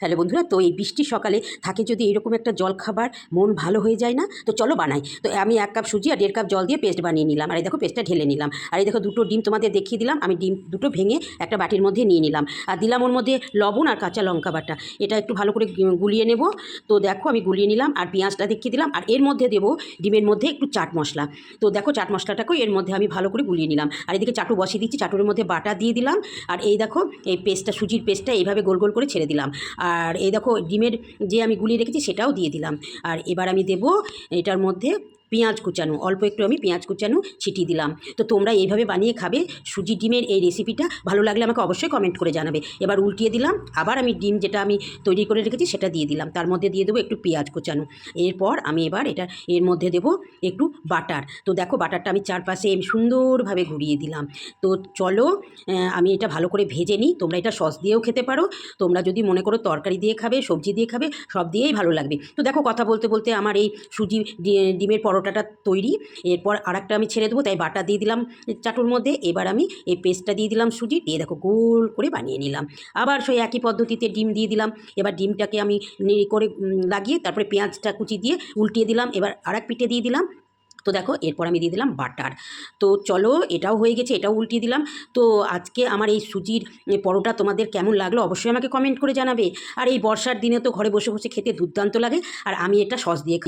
Hello বন্ধুরা, তো এই বৃষ্টির সকালে থাকে যদি এরকম একটা জল খাবার মন ভালো হয়ে যায় না? তো চলো বানাই। তো আমি এক কাপ সুজি আর দেড় কাপ জল দিয়ে পেস্ট বানিয়ে নিলাম। আর এই দেখো পেস্টটা ঢেলে নিলাম। আর এই দেখো দুটো ডিম তোমাদের দেখিয়ে দিলাম। আমি ডিম দুটো ভেঙে একটা বাটির মধ্যে নিয়ে নিলাম। আর দিলাম ওর মধ্যে লবণ আর কাঁচা লঙ্কা বাটা। এটা একটু ভালো করে গুলিয়ে নেব। তো দেখো আমি গুলিয়ে নিলাম আর পেঁয়াজটা দেখিয়ে দিলাম। আর এর মধ্যে দেবো ডিমের মধ্যে একটু চাট মশলা। তো দেখো চাট মশলাটাকেও এর মধ্যে আমি ভালো করে গুলিয়ে নিলাম। আর এদিকে চাটু বসিয়ে দিচ্ছি। চাটুর মধ্যে বাটা দিয়ে দিলাম। আর এই দেখো এই পেস্টটা সুজির পেস্টটা এইভাবে গোল গোল করে ছেড়ে দিলাম। আর এই দেখো ডিমের যে আমি গুলিয়ে রেখেছি সেটাও দিয়ে দিলাম। আর এবার আমি দেবো এটার মধ্যে পেঁয়াজ কুচানো, অল্প একটু আমি পেঁয়াজ কুচানো ছিটিয়ে দিলাম। তো তোমরা এইভাবে বানিয়ে খাবে। সুজি ডিমের এই রেসিপিটা ভালো লাগলে আমাকে অবশ্যই কমেন্ট করে জানাবে। এবার উল্টিয়ে দিলাম, আবার আমি ডিম যেটা আমি তৈরি করে রেখেছি সেটা দিয়ে দিলাম। তার মধ্যে দিয়ে দেবো একটু পেঁয়াজ কুচানো। এরপর আমি এবার এটা, এর মধ্যে দেবো একটু বাটার। তো দেখো বাটারটা আমি চারপাশে সুন্দরভাবে ঘুরিয়ে দিলাম। তো চলো আমি এটা ভালো করে ভেজে নিই। তোমরা এটা সস দিয়েও খেতে পারো। তোমরা যদি মনে করো তরকারি দিয়ে খাবে, সবজি দিয়ে খাবে, সব দিয়েই ভালো লাগবে। তো দেখো কথা বলতে বলতে আমার এই সুজি ডিমের পরোটাটা তৈরি, এরপর আর একটা আমি ছেড়ে দেবো, তাই বাটা দিয়ে দিলাম চাটুর মধ্যে, এবার আমি এই পেস্টটা দিয়ে দিলাম সুজি, দিয়ে দেখো গোল করে বানিয়ে নিলাম। আবার সেই একই পদ্ধতিতে ডিম দিয়ে দিলাম, এবার ডিমটাকে আমি করে লাগিয়ে তারপরে পেঁয়াজটা কুচি দিয়ে উল্টিয়ে দিলাম, এবার আর এক পিঠে দিয়ে দিলাম। তো দেখো, এরপর আমি দিয়ে দিলাম বাটার। তো চলো, এটাও হয়ে গেছে, এটাও উল্টিয়ে দিলাম। তো আজকে আমার এই সুজির পরোটা তোমাদের কেমন লাগল অবশ্যই আমাকে কমেন্ট করে জানাবে। আর এই বর্ষার দিনে তো ঘরে বসে বসে খেতে দুর্দান্ত লাগে, আর আমি এটা সস দিয়ে